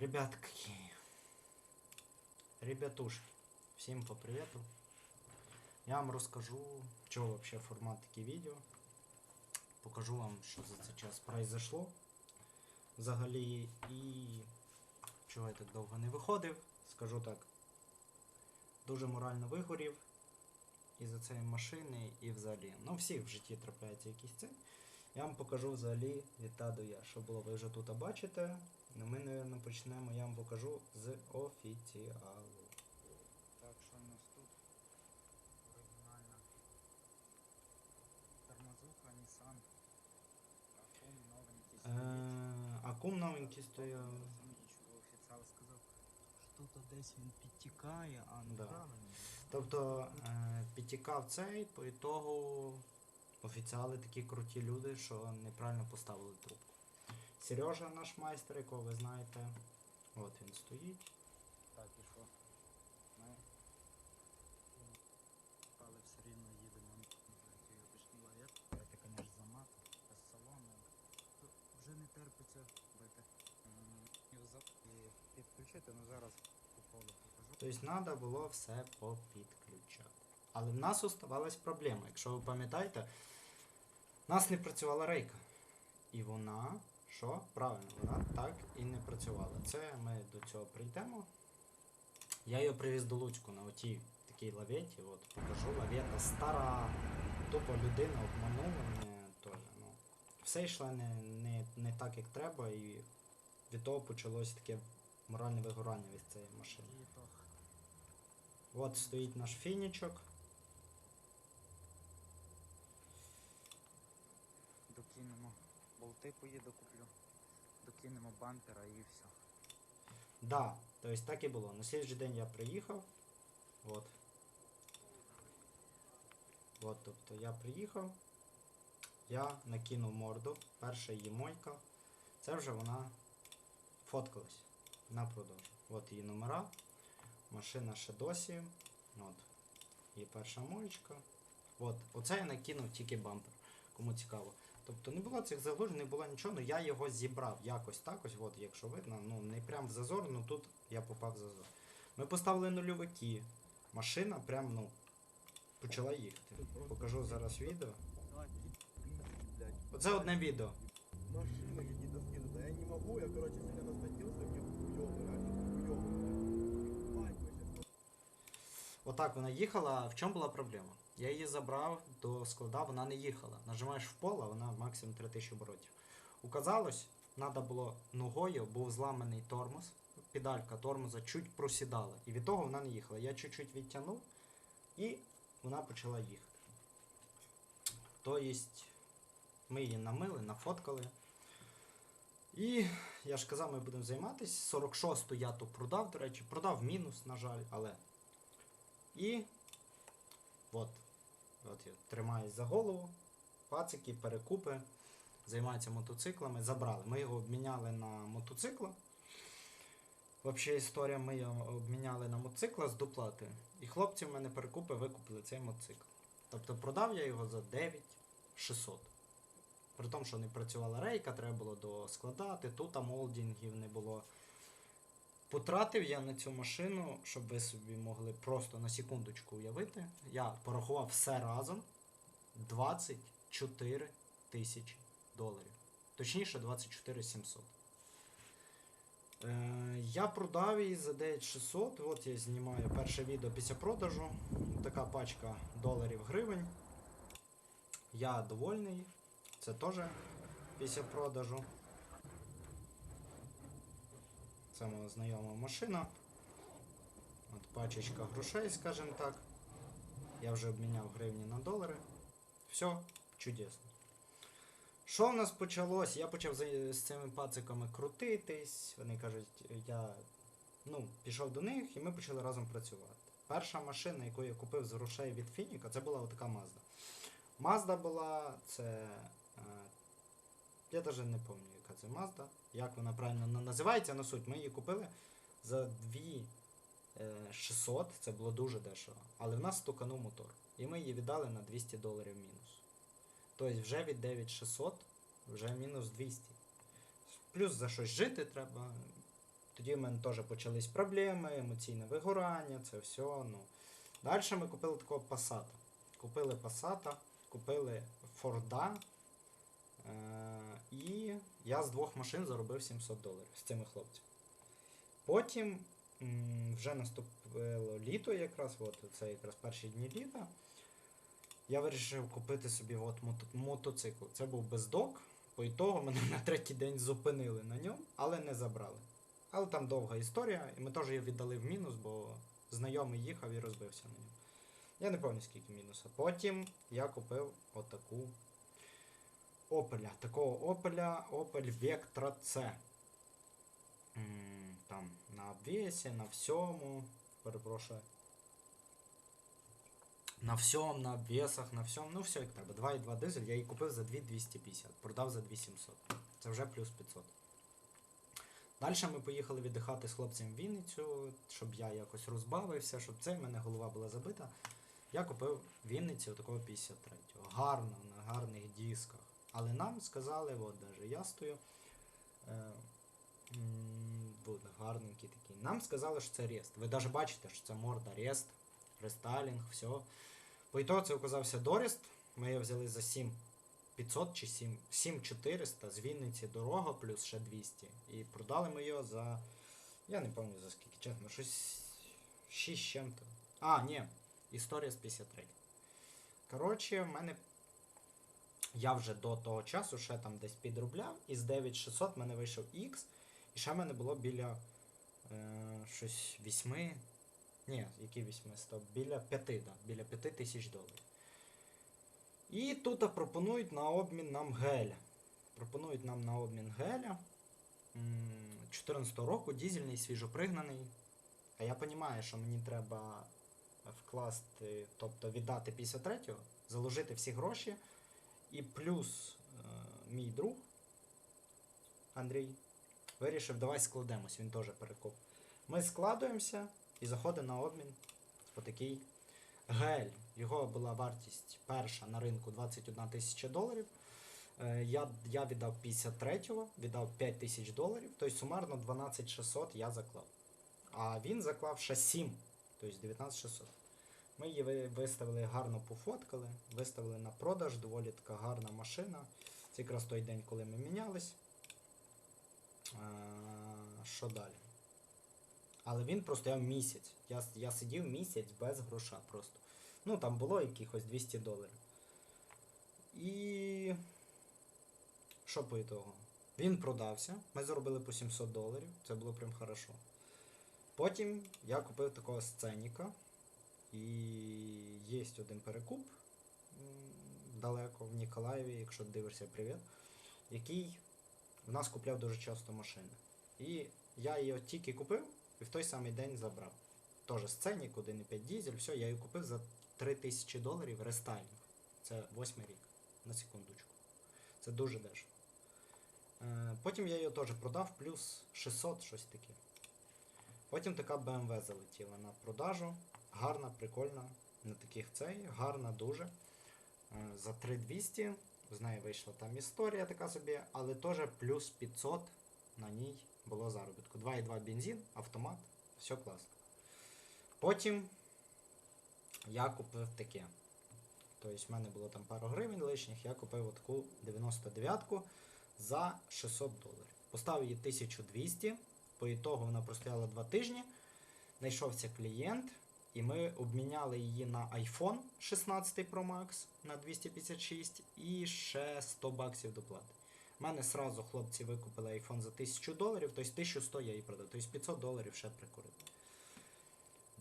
Ребятки. Ребятушки. Всім по привету. Я вам розкажу, чого вообще формат такі відео. Покажу вам, що за цей час произошло. Взагалі і чого я так довго не виходив. Скажу так. Дуже морально вигорів. І за цієї машини, і взагалі. Ну, всіх в житті трапляється якісь це. Я вам покажу взагалі від та я. Що було, ви вже тут бачите. Ну, ми, напевно, почнемо, я вам покажу з офіціалу. Так, що у нас тут? Оригінальна тормозуха, Nissan. Акум новенький Е, Акум новенький стояв. Офіціал сказав. То десь він підтікає, а ну Да. правильно. Тобто е, підтікав цей, по ітогу офіціали такі круті люди, що неправильно поставили трубку. Сережа наш майстер, якого ви знаєте. От він стоїть. Так, і що? Ми але все рівно їдемо ті обичні. Це, звісно, замат, без салону. Вже не терпиться бити. І підключити, ну зараз по полу покажу. Тобто треба було все попідключати. Але в нас оставалась проблема. Якщо ви пам'ятаєте, в нас не працювала рейка. І вона, що? Правильно, вона так і не працювала. Це ми до цього прийдемо. Я її привіз до Луцьку на отій такій лаветі. От покажу. Лавета стара. Тупо людина обманула мене теж. Ну, все йшло не, не, не так, як треба, і від того почалось таке моральне вигорання від цієї машини. От стоїть наш фінічок. докинемо болти поїду куплю. Докинемо бампера і все. Да, тобто так і було. На слідчий день я приїхав. От. От, тобто я приїхав. Я накинув морду. Перша її мойка. Це вже вона фоткалась на продажу. От її номера. Машина ще досі. От. Її перша моєчка. От, оце я накинув тільки бампер. Кому цікаво. Тобто не було цих заглушень, не було нічого, але я його зібрав якось так ось, от, якщо видно, ну не прям в зазор, ну тут я попав в зазор. Ми поставили нульовики. Машина прям, ну, почала їхати. Покажу зараз відео. блядь. Оце одне відео. Машины какие-то скинуты. Я не могу, я, короче, сегодня насмотрелся, мне хуёво, реально хуёво, блядь. Мать, мы щас Отак вона їхала, а в чому була проблема? Я її забрав до склада, вона не їхала. Нажимаєш в пол, а вона максимум 3000 оборотів. Указалось, треба було ногою, був зламаний тормоз, педалька тормоза чуть просідала. І від того вона не їхала. Я чуть-чуть відтягнув і вона почала їхати. Тобто, ми її намили, нафоткали. І я ж казав, ми будемо займатися. 46-ту я то продав, до речі, продав мінус, на жаль, але. І от, от я тримаюсь за голову. Пацики, перекупи, займаються мотоциклами. Забрали. Ми його обміняли на мотоцикла. Взагалі історія, ми його обміняли на мотоцикла з доплатою. І хлопці в мене перекупи викупили цей мотоцикл. Тобто продав я його за 9600. При тому, що не працювала рейка, треба було доскладати, тут молдінгів не було. Потратив я на цю машину, щоб ви собі могли просто на секундочку уявити. Я порахував все разом 24 тисячі доларів. Точніше, 24 700. Е, я продав її за 9600. От я знімаю перше відео після продажу. Така пачка доларів гривень. Я довольний. Це теж після продажу. Це моя знайома машина. От пачечка грошей, скажімо так. Я вже обміняв гривні на долари. Все чудесно. Що в нас почалось? Я почав з цими пациками крутитись. Вони кажуть, я ну, пішов до них і ми почали разом працювати. Перша машина, яку я купив з грошей від Фініка, це була отака Mazda. Mazda була, це. Е, я навіть не пам'ятаю, яка це Mazda, як вона правильно називається, на суть. Ми її купили за 2600, це було дуже дешево. Але в нас стуканув мотор. І ми її віддали на 200 доларів мінус. Тобто вже від 9600 вже мінус 200. Плюс за щось жити треба. Тоді в мене теж почались проблеми, емоційне вигорання, це все. Ну. Далі ми купили такого Passata. Купили Passata, купили Форда. Е- і я з двох машин заробив 700 доларів з цими хлопцями. Потім вже наступило літо якраз, от це якраз перші дні літа. Я вирішив купити собі от мото- мотоцикл. Це був бездок. По ітогу мене на третій день зупинили на ньому, але не забрали. Але там довга історія, і ми теж її віддали в мінус, бо знайомий їхав і розбився на ньому. Я не пам'ятаю скільки мінуса. Потім я купив отаку Опеля. Такого Опеля Opel Vectra C. Там на обвесі, на всьому. Перепрошую. На всьому, на обвесах, на всьому. Ну, все як треба. 2,2 дизель я її купив за 2250, продав за 2700. Це вже плюс 500. Далі ми поїхали віддихати з хлопцем в Вінницю, щоб я якось розбавився, щоб це в мене голова була забита. Я купив в Вінниці такого 53-го. Гарно, на гарних дисках. Але нам сказали, от даже я стою. Е, м, гарненький такий. Нам сказали, що це рест. Ви навіть бачите, що це морда рест, рестайлінг, все. По ітогу це оказався дорест. Ми його взяли за 7500 чи 7, 7400 з Вінниці дорога плюс ще 200. І продали ми його за. Я не пам'ятаю за скільки, чесно, щось 6 з чим-то. А, ні, історія з 53. Коротше, в мене. Я вже до того часу ще там десь підробляв, і з 9600 в мене вийшов X, і ще в мене було біля е, щось 8. Ні, які 8 стоп? Біля 5, да, біля 5 тисяч доларів. І тут пропонують на обмін нам геля. Пропонують нам на обмін геля. 14 року дізельний, свіжопригнаний. А я розумію, що мені треба вкласти, тобто віддати 53-го, заложити всі гроші. І плюс е, мій друг Андрій вирішив, давай складемось, він теж перекоп. Ми складуємося і заходимо на обмін по такий гель. Його була вартість перша на ринку 21 тисяча доларів. Е, Я, я віддав 53-го, віддав 5 тисяч доларів, тобто сумарно 12 600 я заклав. А він заклав ще 7, тобто 19 600. Ми її виставили гарно пофоткали, виставили на продаж, доволі така гарна машина. Це якраз той день, коли ми мінялись. А, Що далі? Але він простояв місяць. Я, я сидів місяць без гроша просто. Ну там було якихось 200 доларів. І. Що по ітогу? Він продався. Ми заробили по 700 доларів. Це було прям хорошо. Потім я купив такого сценіка. І є один перекуп далеко в Ніколаєві, якщо дивишся, привіт, який в нас купляв дуже часто машини. І я її тільки купив і в той самий день забрав. Теж сценік, 1,5 дізель, все, я її купив за 3000 доларів рестайлінг. Це восьмий рік. На секундочку. Це дуже дешево. Е, потім я її теж продав, плюс 600, щось таке. Потім така BMW залетіла на продажу. Гарна, прикольна. На таких цей, гарна дуже. Е, За 3200. З неї вийшла там історія така собі, але теж плюс 500 на ній було заробітку. 2,2 бензин, автомат, все класно. Потім я купив таке. Тобто в мене було там пару гривень лишніх, я купив отаку 99-ку за 600 доларів. Поставив її 1200, по ітогу вона простояла 2 тижні. Знайшовся клієнт, і ми обміняли її на iPhone 16 Pro Max на 256 і ще 100 баксів доплати. У мене сразу хлопці викупили iPhone за 1000 доларів, тобто 1100 я її продав, тобто 500 доларів ще прикурив.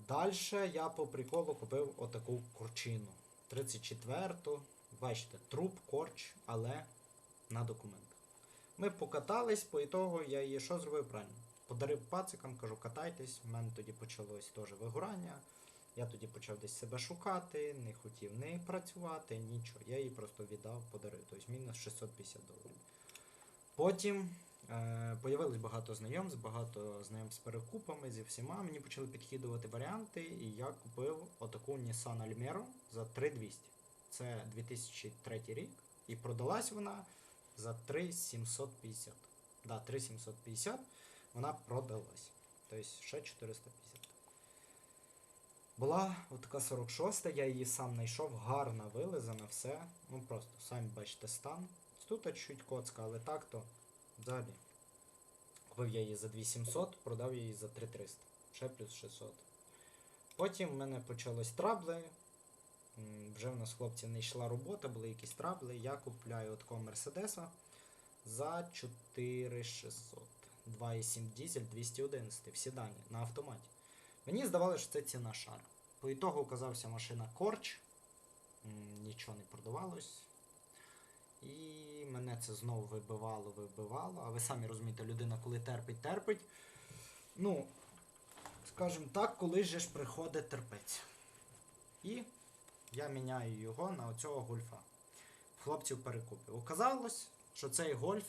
Далі я по приколу купив отаку курчину. 34-ту. Бачите, труп, корч, але на документах. Ми покатались, по ітогу я її що зробив правильно? Подарив пацикам, кажу, катайтесь. У мене тоді почалось теж вигорання. Я тоді почав десь себе шукати, не хотів не працювати, нічого. Я її просто віддав, подарив. Тобто мінус 650 доларів. Потім е, появилось багато знайомств, багато знайомств з перекупами, зі всіма. Мені почали підкидувати варіанти, і я купив отаку Nissan Almero за 3200. Це 2003 рік. І продалась вона за 3750. Да, 3750. вона продалась. Тобто ще 450. Була отака 46, я її сам знайшов, гарна вилизана, все. Ну просто, самі бачите, стан. Тут чуть коцка, але так то взагалі. Купив я її за 2700, продав її за 3300. Ще плюс 600. Потім в мене почалось трабли. Вже в нас хлопці не йшла робота, були якісь трабли. Я купляю такого Мерседеса за 4600. 2,7 дизель 211 в седані на автоматі. Мені здавалося, що це ціна шара. По ітогу оказався машина Корч. Нічого не продавалось. І мене це знову вибивало, вибивало. А ви самі розумієте, людина, коли терпить, терпить. Ну, скажімо так, коли же ж приходить терпець. І я міняю його на оцього гольфа. Хлопців перекупив. Оказалось, що цей гольф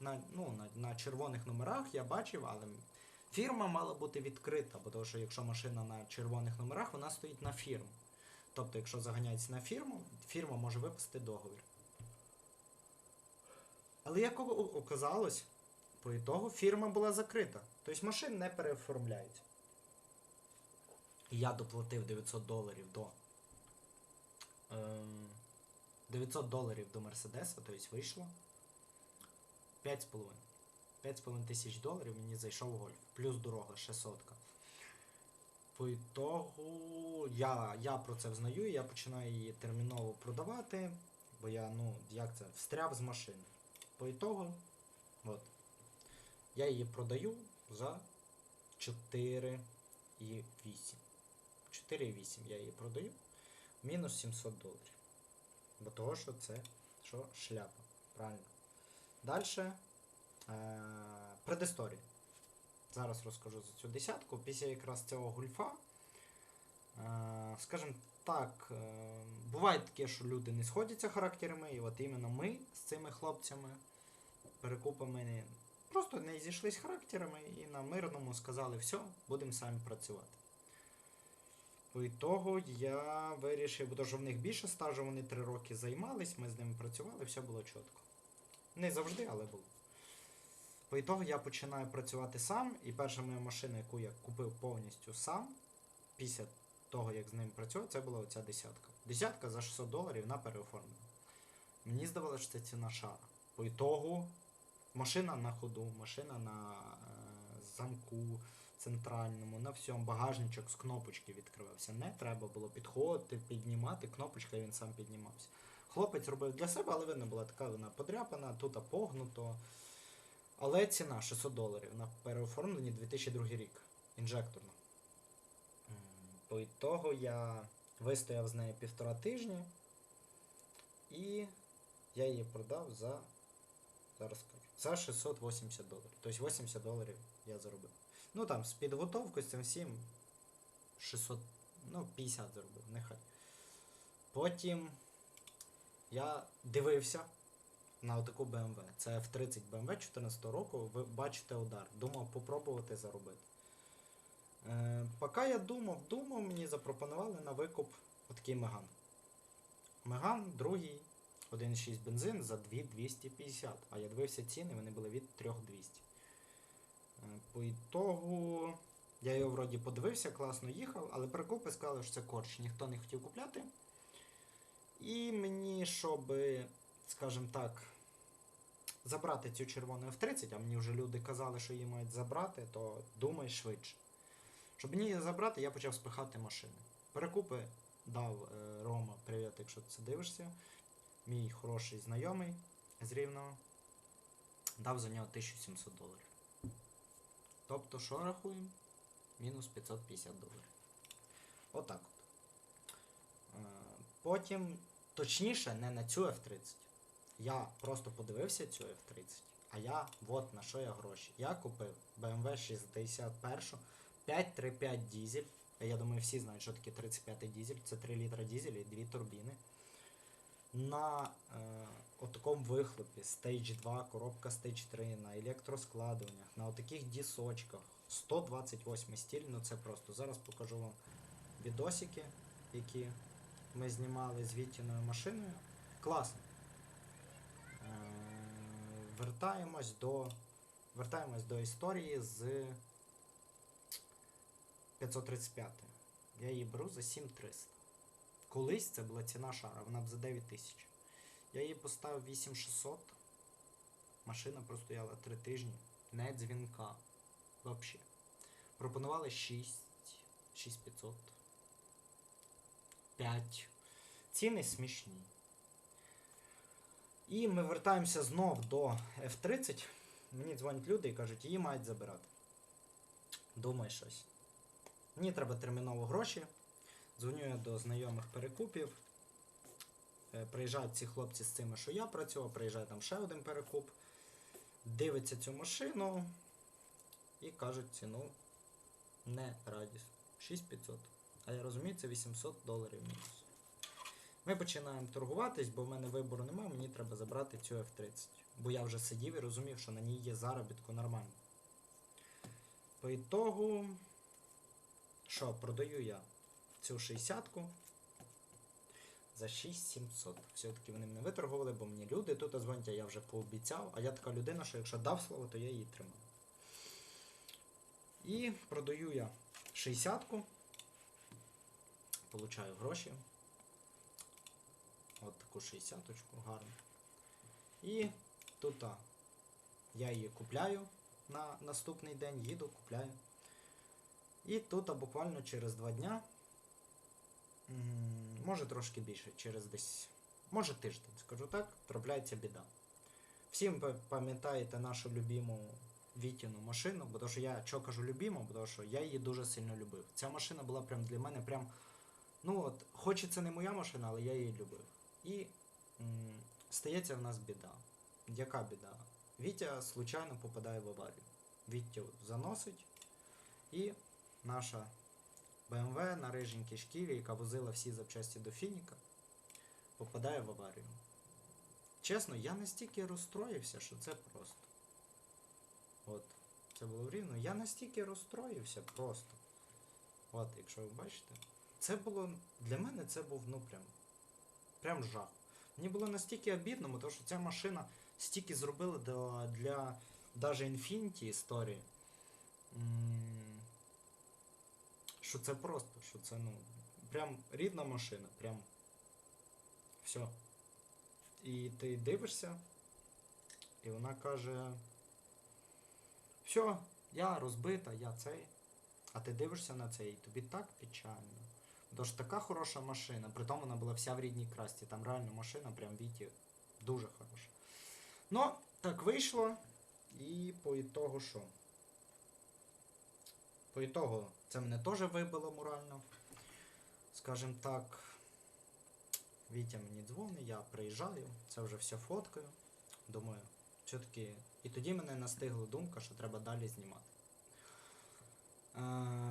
на, ну, на, на червоних номерах я бачив, але фірма мала бути відкрита, бо тому що якщо машина на червоних номерах, вона стоїть на фірму. Тобто, якщо заганяється на фірму, фірма може випустити договір. Але як оказалось, по ітогу фірма була закрита. Тобто машин не переоформляють. Я доплатив 900 доларів до. Ем, 900 доларів до Мерседеса, тобто вийшло 5,5. 5,5 тисяч доларів мені зайшов гольф. Плюс дорога, ще сотка. По ітогу я, я про це взнаю, я починаю її терміново продавати, бо я, ну, як це, встряв з машини. По ітогу, от, я її продаю за 4,8. 4,8 я її продаю. Мінус 700 доларів. Бо того, що це що шляпа. Правильно. Далі. Е, предісторія. Зараз розкажу за цю десятку. Після якраз цього гульфа. Е, скажімо так, е, буває таке, що люди не сходяться характерами, і от іменно ми з цими хлопцями, перекупами, просто не зійшлись характерами і на мирному сказали, все, будемо самі працювати. По ітогу я вирішив, бо в них більше стажу, вони три роки займались, ми з ними працювали, все було чітко. Не завжди, але було. По ітогу я починаю працювати сам, і перша моя машина, яку я купив повністю сам, після того, як з ним працював, це була оця десятка. Десятка за 600 доларів на переоформлення. Мені здавалося, що це ціна шара. По ітогу машина на ходу, машина на е, замку центральному, на всьому багажничок з кнопочки відкривався. Не треба було підходити, піднімати, кнопочка і він сам піднімався. Хлопець робив для себе, але видно була така вона подряпана, тут погнуто. Але ціна 600 доларів на переоформленні 2002 рік. Інжекторна. М, По ітогу я вистояв з нею півтора тижні. І я її продав за. Зараз скажу. За 680 доларів. Тобто 80 доларів я заробив. Ну там з підготовкою з цим всім 600, ну 50 заробив, нехай. Потім я дивився на таку BMW. Це F30 BMW 14 року. Ви бачите удар. Думав попробувати заробити. Е, поки я думав, думав, мені запропонували на викуп отакий Меган. Меган, другий, 1,6 бензин за 2250. А я дивився ціни, вони були від 3200. Е, По ітогу я його вроді подивився, класно їхав, але прикупи сказали, що це корч, ніхто не хотів купляти. І мені, щоб, скажімо так, забрати цю червону F30, а мені вже люди казали, що її мають забрати, то думай швидше. Щоб мені її забрати, я почав спихати машини. Перекупи дав е, Рома, привіт, якщо ти це дивишся. Мій хороший знайомий з Рівного. Дав за нього 1700 доларів. Тобто, що рахуємо? Мінус 550 доларів. Отак от. Е, Потім, точніше, не на цю F30. Я просто подивився цю F30, а я от на що я гроші. Я купив BMW 61 535 дізель. Я думаю, всі знають, що таке 35 дізель. Це 3 літра дізель і 2 турбіни. На е, отакому вихлопі Stage 2, коробка Stage 3, на електроскладуваннях, на отаких дісочках. 128 стіль, ну це просто. Зараз покажу вам відосики, які ми знімали з Вітіною машиною. Класно. Вертаємось до вертаємось до історії з 535. Я її беру за 7300. Колись це була ціна шара, вона б за 9000. Я її поставив 8600. Машина простояла 3 тижні. Не дзвінка. Вообще. Пропонували 6, 6500. 5. Ціни смішні. І ми вертаємося знов до F30. Мені дзвонять люди і кажуть, її мають забирати. Думай щось. Мені треба терміново гроші. Дзвоню я до знайомих перекупів. Е, Приїжджають ці хлопці з цими, що я працював, приїжджає там ще один перекуп, дивиться цю машину і кажуть ціну не радість. 6500. А я розумію, це 800 доларів мінус. Ми починаємо торгуватись, бо в мене вибору немає, мені треба забрати цю F30. Бо я вже сидів і розумів, що на ній є заробітку нормально. По ітогу, що, продаю я цю 60-ку за 6700. Все-таки вони мене виторгували, бо мені люди тут дзвонять, а я вже пообіцяв. А я така людина, що якщо дав слово, то я її тримав. І продаю я 60-ку. Получаю гроші. От таку 60-очку, гарну. І тут а, я її купляю на наступний день, їду, купляю. І тут а, буквально через два дня, може трошки більше, через десь, може тиждень, скажу так, трапляється біда. Всі ви пам'ятаєте нашу любиму Вітіну машину, бо що я що кажу любиму, бо що я її дуже сильно любив. Ця машина була прям для мене прям. Ну от, хоч і це не моя машина, але я її любив. І м, стається в нас біда. Яка біда? Вітя случайно попадає в аварію. Вітю заносить, і наша BMW на риженькій шкірі, яка возила всі запчасті до Фініка, попадає в аварію. Чесно, я настільки розстроївся, що це просто. От, це було рівно. Я настільки розстроївся просто. От, якщо ви бачите. Це було. Для мене це був, ну прям. Прям жах. Мені було настільки обідно, тому що ця машина стільки зробила для, для даже Infinity історії. Що це просто, що це, ну, прям рідна машина, прям. Все. І ти дивишся, і вона каже. Все, я розбита, я цей. А ти дивишся на це і тобі так печально. Тож така хороша машина, притом вона була вся в рідній красті. Там реально машина, прям Віті, дуже хороша. Ну, так вийшло. І по ітогу що? По ітогу це мене теж вибило морально. Скажем так. Вітя мені дзвонить, я приїжджаю, це вже все фоткаю. Думаю, все-таки. І тоді мене настигла думка, що треба далі знімати.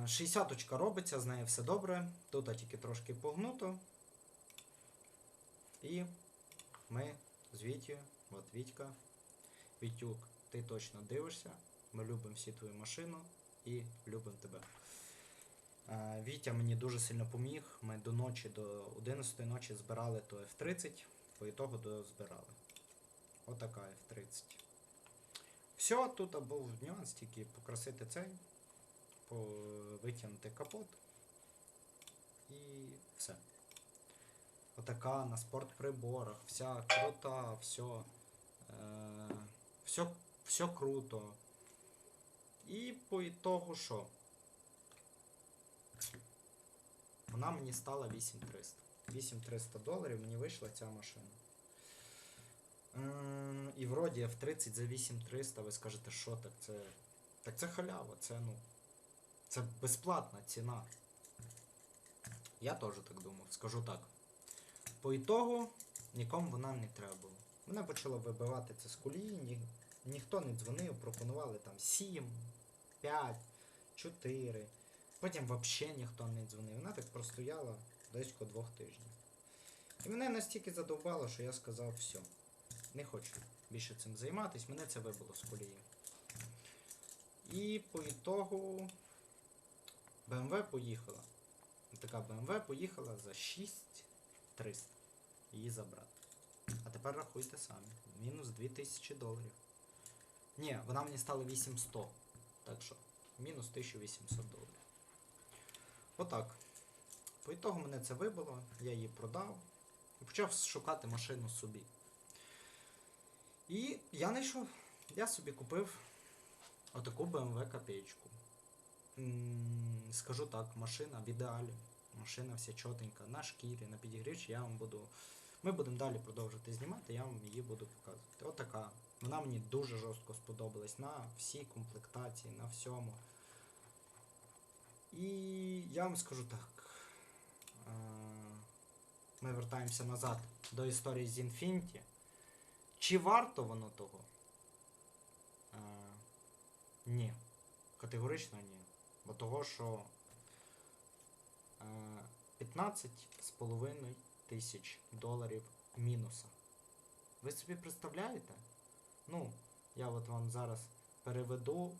60 робиться, з нею все добре. Тут тільки трошки погнуто. І ми з от Вітька. Вітюк, ти точно дивишся. Ми любимо всі твою машину і любимо тебе. Е, Вітя мені дуже сильно поміг. Ми до ночі, до 11 ночі збирали то F30, по ітогу дозбирали. Отака F30. Все, тут був нюанс, тільки покрасити цей, витягнути капот. І все. Отака на спортприборах, вся крута, все. Е, все, все круто. І по ітогу що? Вона мені стала 8300. 8300 доларів мені вийшла ця машина. Ем, і вроді F30 за 8300, ви скажете, що так це. Так це халява, це ну. Це безплатна ціна. Я теж так думав, скажу так. По ітогу нікому вона не треба було. Мене почало вибивати це з колії, ні, ніхто не дзвонив, пропонували там 7, 5, 4. Потім взагалі ніхто не дзвонив. Вона так простояла близько двох тижнів. І мене настільки задовбало, що я сказав все. Не хочу більше цим займатися, мене це вибило з колії. І по ітогу BMW поїхала. Така BMW поїхала за 6300 її забрати. А тепер рахуйте самі. Мінус 2000 доларів. Ні, вона мені стала 8100. Так що, мінус 1800 доларів. Отак. По ітогу мене це вибило, я її продав і почав шукати машину собі. І я знайшов. Я собі купив отаку BMW копеечку. Скажу так, машина в ідеалі. Машина вся чотенька, на шкірі, на підігрівчі я вам буду. Ми будемо далі продовжувати знімати, я вам її буду показувати. Отака. Вона мені дуже жорстко сподобалась на всій комплектації, на всьому. І я вам скажу так. е, Ми вертаємося назад до історії з Infinity. Чи варто воно того? Е, ні. Категорично ні. Бо того, що е, 15,5 тисяч доларів мінуса. Ви собі представляєте? Ну, я от вам зараз переведу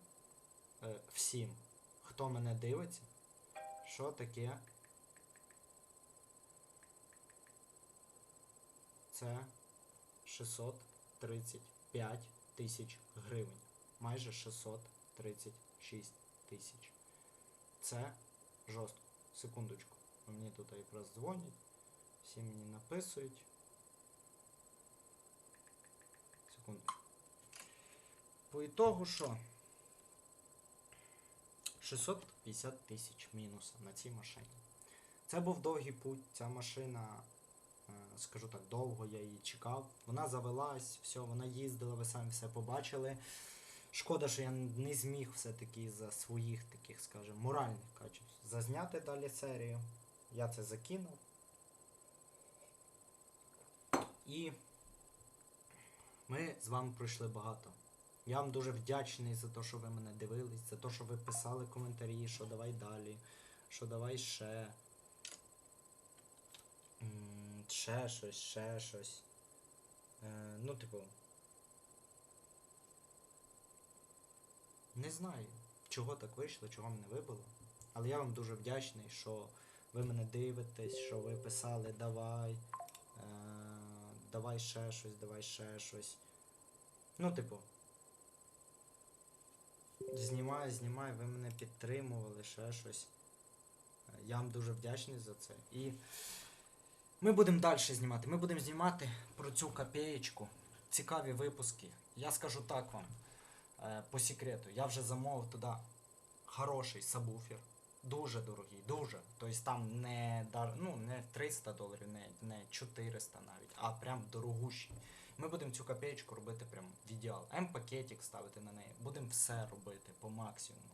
е, всім, хто мене дивиться, що таке. Це 635 тисяч гривень. Майже 636 тисяч. Це жорстко. Секундочку. Мені тут якраз дзвонять. Всі мені написують. Секундочку. По ітогу що? 650 тисяч мінуса на цій машині. Це був довгий путь. Ця машина, е, скажу так, довго я її чекав. Вона завелась, все, вона їздила, ви самі все побачили. Шкода, що я не зміг все-таки за своїх таких, скажімо, моральних качеств зазняти далі серію. Я це закинув. І ми з вами пройшли багато. Я вам дуже вдячний за те, що ви мене дивились, за те, що ви писали коментарі, що давай далі, що давай ще. Ще щось, ще щось. Е, ну, типу. Не знаю, чого так вийшло, чого мене вибило. Але я вам дуже вдячний, що ви мене дивитесь, що ви писали давай. Е, давай ще щось, давай ще щось. Ну, типу. Знімай, знімай, ви мене підтримували, ще щось. Е, Я вам дуже вдячний за це. І ми будемо далі знімати. Ми будемо знімати про цю копеєчку. Цікаві випуски. Я скажу так вам. Е, По секрету. Я вже замовив туди хороший сабвуфер. Дуже дорогий, дуже. Тобто там не, ну, не 300 доларів, не, не 400 навіть, а прям дорогущий. Ми будемо цю копеечку робити прям в ідеал. М-пакетик ставити на неї. Будемо все робити по максимуму.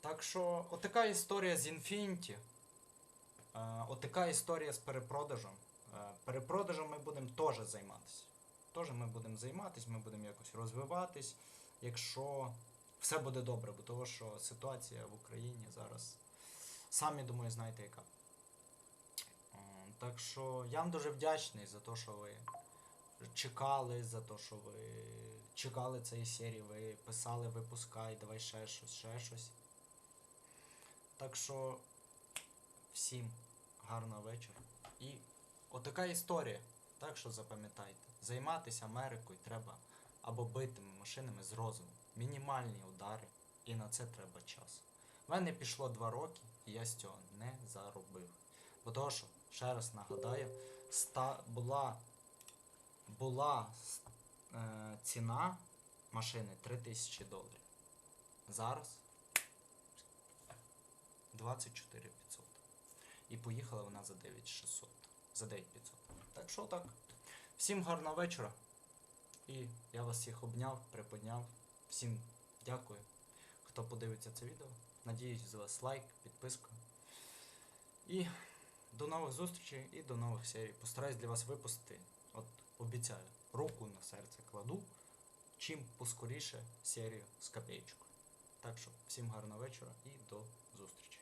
Так що, отака історія з Infinity. Е, отака історія з перепродажем. Е, перепродажем ми будемо теж займатися. Теж ми будемо займатися, ми будемо якось розвиватись, якщо все буде добре, бо того, що ситуація в Україні зараз. Самі думаю, знаєте яка. Е, Так що я вам дуже вдячний за те, що ви чекали, за те, що ви чекали цієї серії, ви писали, випускай, давай ще щось, ще щось. Так що всім гарного вечора. І отака історія. Так що запам'ятайте, займатися Америкою треба або битими машинами з розуму. Мінімальні удари, і на це треба час. У мене пішло 2 роки, і я з цього не заробив. Бо ще раз нагадаю, ста, була, була е, ціна машини 3000 доларів. Зараз 24 500. І поїхала вона за 9600. За 9500. Так що так. Всім гарного вечора. І я вас всіх обняв, приподняв. Всім дякую, хто подивиться це відео. Надіюсь з вас лайк, підписка. І до нових зустрічей і до нових серій. Постараюсь для вас випустити. От обіцяю, руку на серце кладу. Чим поскоріше серію з копеечкою. Так що всім гарного вечора і до зустрічі.